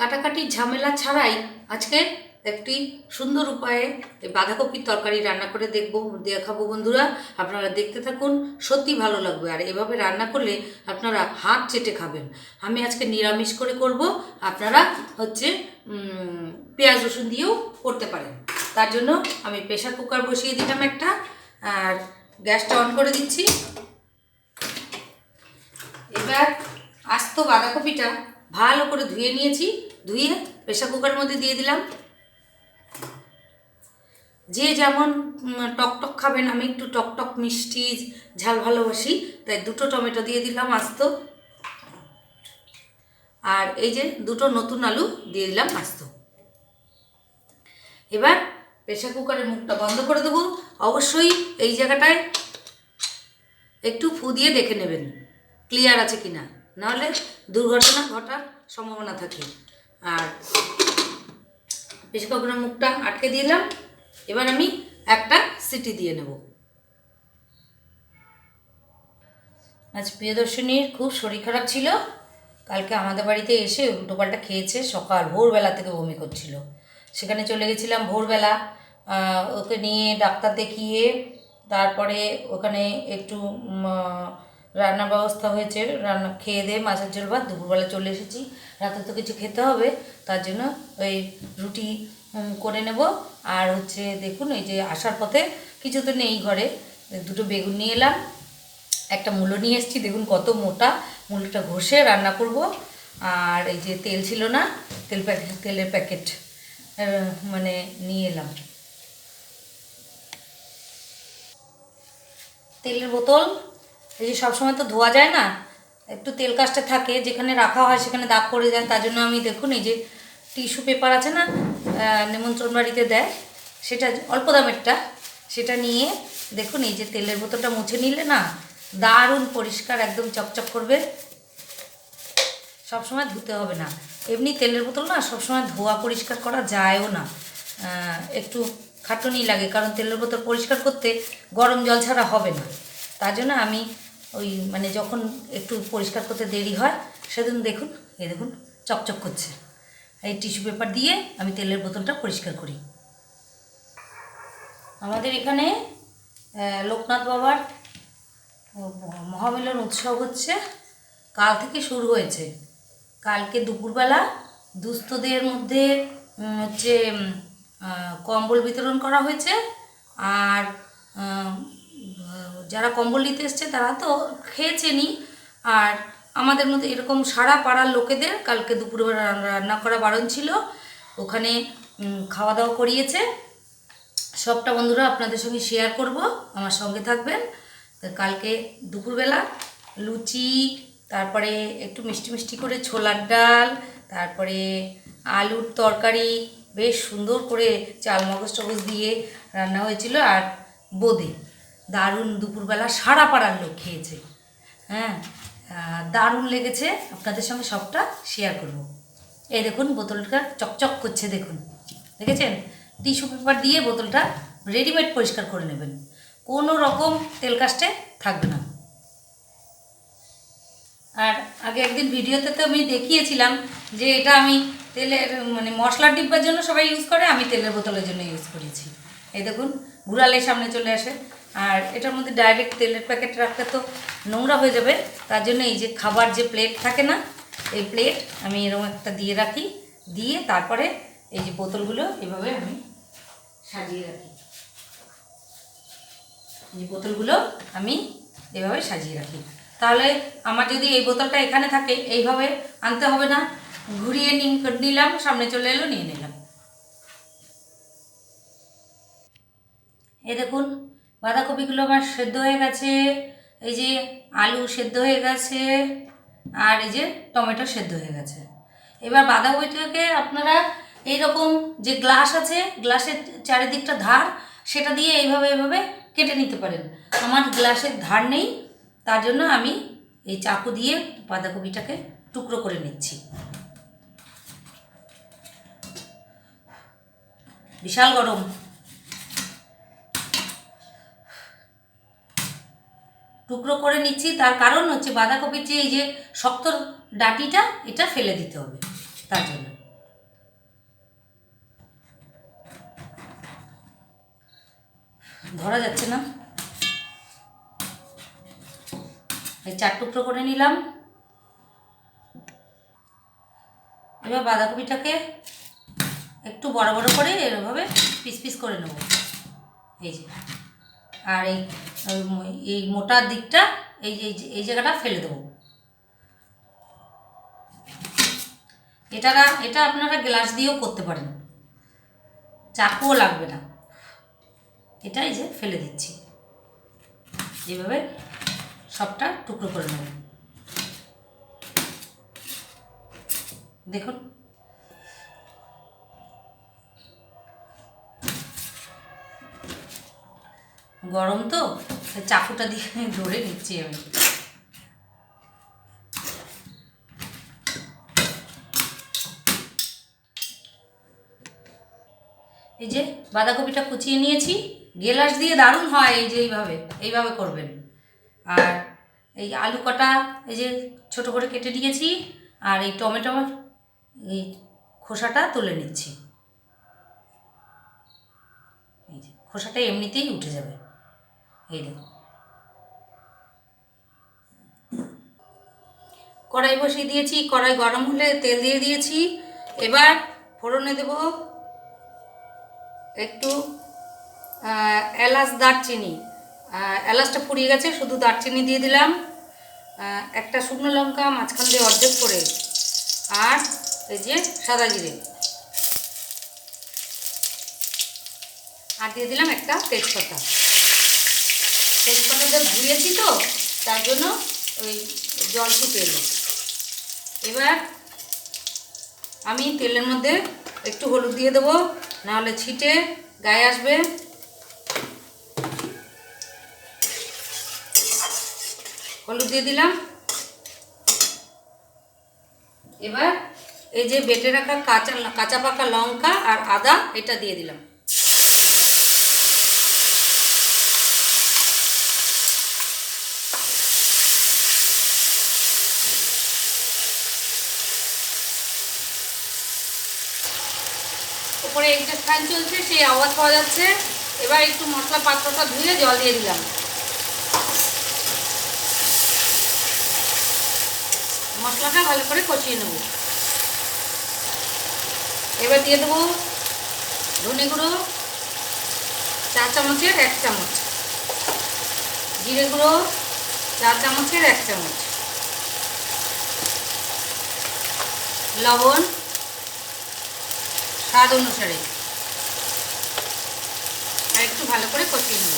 কাটাকাটির ঝামেলা ছাড়াই আজকে একটি সুন্দর উপায়ে বাঁধাকপির তরকারি রান্না করে দেখব, দেখাবো বন্ধুরা। আপনারা দেখতে থাকুন, সত্যি ভালো লাগবে। আর এভাবে রান্না করলে আপনারা হাত চেটে খাবেন। আমি আজকে নিরামিষ করে করব। আপনারা হচ্ছে পেঁয়াজ রসুন দিয়েও করতে পারেন। তার জন্য আমি প্রেশার কুকার বসিয়ে দিলাম একটা। আর গ্যাসটা অন করে দিচ্ছি। এবার আস্ত বাঁধাকপিটা ভালো করে ধুয়ে নিয়েছি। ধুয়ে প্রেশার কুকারের মধ্যে দিয়ে দিলাম। যে যেমন টকটক খাবেন, আমি একটু টকটক মিষ্টি, ঝাল ভালোবাসি, তাই দুটো টমেটো দিয়ে দিলাম আস্ত। আর এই যে দুটো নতুন আলু দিয়ে দিলাম আস্ত। এবার প্রেশার কুকারের মুখটা বন্ধ করে দেবো। অবশ্যই এই জায়গাটায় একটু ফু দিয়ে দেখে নেবেন। ক্লিয়ার আছে কিনা? নাহলে দুর্ঘটনা ঘটার সম্ভাবনা থাকে। আর প্রেশার কুকারের মুখটা আটকে দিলাম। এবার আমি একটা সিটি দিয়ে নেব। আজ প্রিয়দর্শনীর খুব শরীর খারাপ ছিল। কালকে আমাদের বাড়িতে এসে উল্টোপাল্টা খেয়েছে, সকাল ভোরবেলা থেকে বমি করছিল। সেখানে চলে গেছিলাম ভোরবেলা। ওকে নিয়ে ডাক্তার দেখিয়ে তারপরে ওখানে একটু রান্নার ব্যবস্থা হয়েছে, রান্না খেয়ে দিয়ে মাছের ঝোল ভাত, দুপুরবেলা চলে এসেছি। রাতে তো কিছু খেতে হবে, তার জন্য ওই রুটি করে নেব। আর হচ্ছে দেখুন, এই যে আসার পথে কিছু তো নেই ঘরে। দুটো বেগুন নিয়ে এলাম, একটা মূলো নিয়ে এসেছি। দেখুন কত মোটা, মূলোটা ঘষে রান্না করব। আর এই যে তেল ছিল না, তেল প্যাকেট তেলের প্যাকেট মানে নিয়ে এলাম। তেলের বোতল এই যে সবসময় তো ধোয়া যায় না, একটু তেল কাজটা থাকে, যেখানে রাখা হয় সেখানে দাগ পড়ে যায়, তার জন্য আমি দেখুন এই যে টিস্যু পেপার আছে না নিমন্ত্রণ বাড়িতে দেয়, সেটা অল্প দামেরটা, সেটা নিয়ে দেখুন এই যে তেলের বোতলটা মুছে নিলে না, দারুণ পরিষ্কার একদম চকচক করবে। সবসময় ধুতে হবে না। এমনি তেলের বোতল না সবসময় ধোয়া পরিষ্কার করা যায়ও না। একটু খাটুনি লাগে, কারণ তেলের বোতল পরিষ্কার করতে গরম জল ছাড়া হবে না। তার জন্য আমি ওই মানে যখন একটু পরিষ্কার করতে দেরি হয়, সেদিন দেখুন, এই দেখুন, চকচক করছে। এই টিস্যু পেপার দিয়ে আমি তেলের বোতলটা পরিষ্কার করি। আমাদের এখানে লোকনাথ বাবার মহামিলন উৎসব হচ্ছে, কাল থেকে শুরু হয়েছে। কালকে দুপুরবেলা দুস্থদের মধ্যে হচ্ছে কম্বল বিতরণ করা হয়েছে। আর যারা কম্বল নিতে এসছে তারা তো খেয়েছেনই আর আমাদের মধ্যে এরকম সারা পাড়ার লোকেদের কালকে দুপুরবেলা রান্না- রান্না করা বারণ ছিল। ওখানে খাওয়া দাওয়া করিয়েছে। সবটা বন্ধুরা আপনাদের সঙ্গে শেয়ার করব, আমার সঙ্গে থাকবেন। কালকে দুপুরবেলা লুচি, তারপরে একটু মিষ্টি মিষ্টি করে ছোলার ডাল, তারপরে আলুর তরকারি, বেশ সুন্দর করে চাল মগজ টগজ দিয়ে রান্না হয়েছিল। আর বোঁদে। দারুণ দুপুরবেলা সারা পাড়ার লোক খেয়েছে। হ্যাঁ দারুণ লেগেছে। আপনাদের সঙ্গে সবটা শেয়ার করব। এই দেখুন, বোতলটা চকচক করছে, দেখুন। দেখেছেন? টিস্যু পেপার দিয়ে বোতলটা রেডিমেড পরিষ্কার করে নেবেন। কোনো রকম তেল কাস্টে থাকবে না। আর আগে একদিন ভিডিওতে তো আমি দেখিয়েছিলাম যে এটা আমি তেলের মানে মশলার ডিব্বার জন্য সবাই ইউজ করে, আমি তেলের বোতলের জন্য ইউজ করেছি। এই দেখুন ঘুরালে সামনে চলে আসে। আর এটার মধ্যে ডাইরেক্ট তেলের প্যাকেট রাখলে তো নোংরা হয়ে যাবে। তার জন্য এই যে খাবার যে প্লেট থাকে না, এই প্লেট আমি এরকম একটা দিয়ে রাখি। দিয়ে তারপরে এই যে বোতলগুলো এভাবে আমি সাজিয়ে রাখি। এই বোতলগুলো আমি এভাবে সাজিয়ে রাখি। তাহলে আমার যদি এই বোতলটা এখানে থাকে, এইভাবে আনতে হবে না। ঘুরিয়ে নিলাম, সামনে চলে এলো, নিয়ে নিলাম। এ দেখুন বাঁধাকপিগুলো আমার সেদ্ধ হয়ে গেছে। এই যে আলু সেদ্ধ হয়ে গেছে আর এই যে টমেটো সেদ্ধ হয়ে গেছে। এবার বাঁধাকপিটাকে আপনারা এই রকম যে গ্লাস আছে, গ্লাসের চারিদিকটা ধার, সেটা দিয়ে এইভাবে এইভাবে কেটে নিতে পারেন। আমার গ্লাসের ধার নেই, তার জন্য আমি এই চাকু দিয়ে বাঁধাকপিটাকে টুকরো করে নিচ্ছি। বিশাল গরম। টুকরো করে নিচ্ছি, তার কারণ হচ্ছে বাঁধাকপির যে এই যে শক্ত ডাটিটা, এটা ফেলে দিতে হবে, তার জন্য। ধরা যাচ্ছে না। এই চার টুকরো করে নিলাম। এবার বাঁধাকপিটাকে একটু বড় বড় করে এভাবে পিস পিস করে নেব। এই যে। আর এই এই মোটার দিকটা, এই যে, এই জায়গাটা ফেলে দেবো। এটা এটা আপনারা গ্লাস দিয়েও করতে পারেন। চাকুও লাগবে না। এটা এই যে ফেলে দিচ্ছি। এইভাবে সবটা টুকরো করে নেব। দেখুন। গরম তো চাকুটা দিয়ে ধরে নিচ্ছি আমি। এই যে বাঁধাকপিটা কুচিয়ে নিয়েছি, গেলাস দিয়ে দারুণ হয় এই যে এইভাবে এইভাবে করবেন। আর এই আলু কটা, এই যে ছোট করে কেটে নিয়েছি, আর এই টমেটো, এই খোসাটা তুলে নিচ্ছি। এই যে খোসাটা এমনিতেই উঠে যাবে। এই কড়াই বসিয়ে দিয়েছি, কড়াই গরম হলে তেল দিয়ে দিয়েছি। এবার ফোড়নে দেব একটু এলাচ দারচিনি। এলাচটা ফুরিয়ে গেছে, শুধু দারচিনি দিয়ে দিলাম। একটা শুকনো লঙ্কা মাঝখান দিয়ে অর্ধেক করে, আর এই যে সাদা জিরে। আর দিয়ে দিলাম একটা তেজপাতা। তেজপাতাটা ধুয়েছি তো, তার জন্য ওই জল ফুটে এলো এবার আমি তেলের মধ্যে একটু হলুদ দিয়ে দেবো, নাহলে ছিটে গায়ে আসবে। হলুদ দিয়ে দিলাম। এবার এই যে বেটে রাখা কাঁচা কাঁচা পাকা লঙ্কা আর আদা, এটা দিয়ে দিলাম। উপরে এক্সট্রা ফ্যান চলছে, সেই আওয়াজ পাওয়া যাচ্ছে। এবার একটু মশলা পাত্রটা ধুয়ে জল দিয়ে দিলাম। মশলাটা ভালো করে কষিয়ে নেব। এবার দিয়ে দেবো ধনে গুঁড়ো চা চামচের এক চামচ। জিরে গুঁড়ো চা চামচের এক চামচ। লবণ স্বাদ অনুসারে। আর একটু ভালো করে কষিয়ে নেব।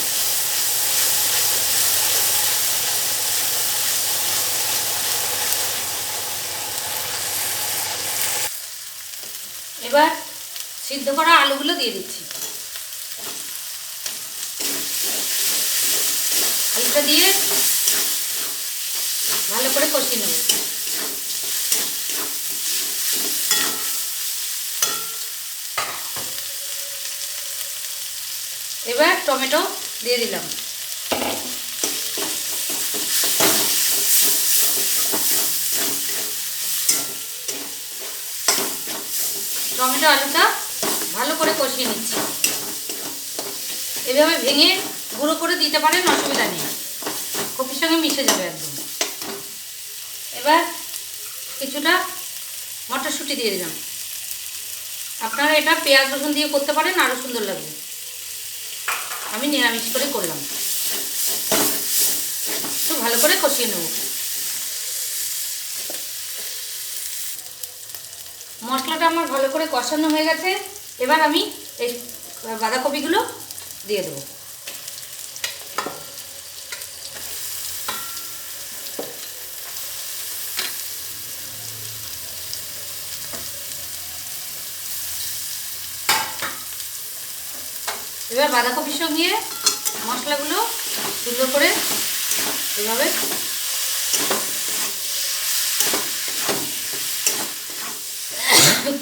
এবার সিদ্ধ করা আলুগুলো দিয়ে দিচ্ছি। আলুটা দিয়ে ভালো করে কষিয়ে নেব এবার টমেটো দিয়ে দিলাম। টমেটো আলুটা ভালো করে কষিয়ে নিচ্ছি। এভাবে ভেঙে গুঁড়ো করে দিতে পারেন, অসুবিধা নেই। কপির সঙ্গে মিশে যাবে একদম। এবার কিছুটা মটরশুঁটি দিয়ে দিলাম। আপনারা এটা পেঁয়াজ রসুন দিয়ে করতে পারেন আরও সুন্দর লাগবে। আমি নিরামিষ করে করলাম। একটু ভালো করে কষিয়ে নেব। মশলাটা আমার ভালো করে কষানো হয়ে গেছে। এবার আমি এই বাঁধাকপিগুলো দিয়ে দেবো। এবার বাঁধাকপির সঙ্গে মশলাগুলো সুন্দর করে এভাবে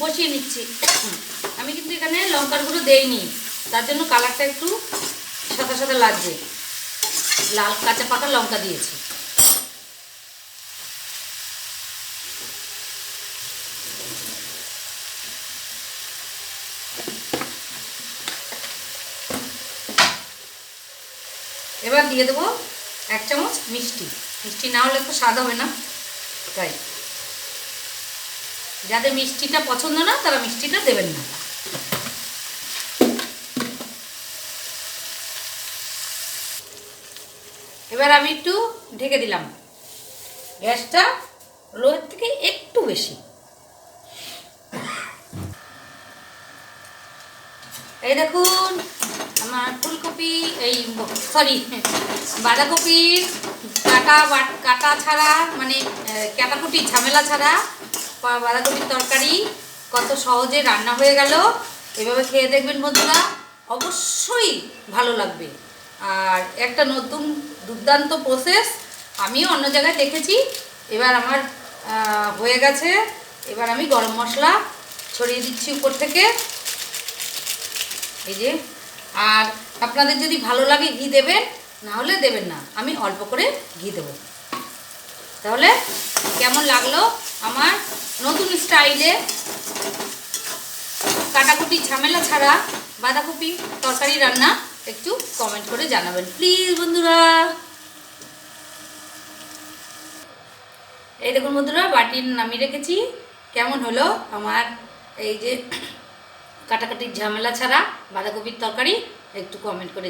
কষিয়ে নিচ্ছি। আমি কিন্তু এখানে লঙ্কার গুঁড়ো দেইনি। তার জন্য কালারটা একটু সাদা সাদা লাগছে লাল কাঁচা পাকা লঙ্কা দিয়েছি। এবার দিয়ে দেবো এক চামচ মিষ্টি। মিষ্টি না হলে তো স্বাদ হবে না। তাই। যাদের মিষ্টিটা পছন্দ না, তারা মিষ্টিটা দেবেন না। এবার আমি একটু ঢেকে দিলাম। গ্যাসটা লোয়ের থেকে একটু বেশি। এই দেখুন আমার ফুলকপি এই সরি বাঁধাকপির কাটা কাটা ছাড়া মানে আহ, কাটাকুটি ঝামেলা ছাড়া বাঁধাকপির তরকারি কত সহজে রান্না হয়ে গেল। এভাবে খেয়ে দেখবেন বন্ধুরা অবশ্যই ভালো লাগবে। আর একটা নতুন দুর্দান্ত প্রসেস আমিও অন্য জায়গায় দেখেছি। এবার আমার হয়ে গেছে। এবার আমি গরম মশলা ছড়িয়ে দিচ্ছি উপর থেকে। এই যে আর আপনাদের যদি ভালো লাগে ঘি দেবেন না হলে দেবেন না। আমি অল্প করে ঘি দেবো। তাহলে কেমন লাগল আমার নতুন স্টাইলে কাটাকুটি ঝামেলা ছাড়া বাঁধাকপি তরকারি রান্না, একটু কমেন্ট করে জানাবেন। প্লিজ বন্ধুরা। এই দেখুন বন্ধুরা, বাটির নামিয়ে রেখেছি। কেমন হলো আমার এই যে কাটাকাটির ঝামেলা ছাড়া বাঁধাকপির তরকারি একটু কমেন্ট করে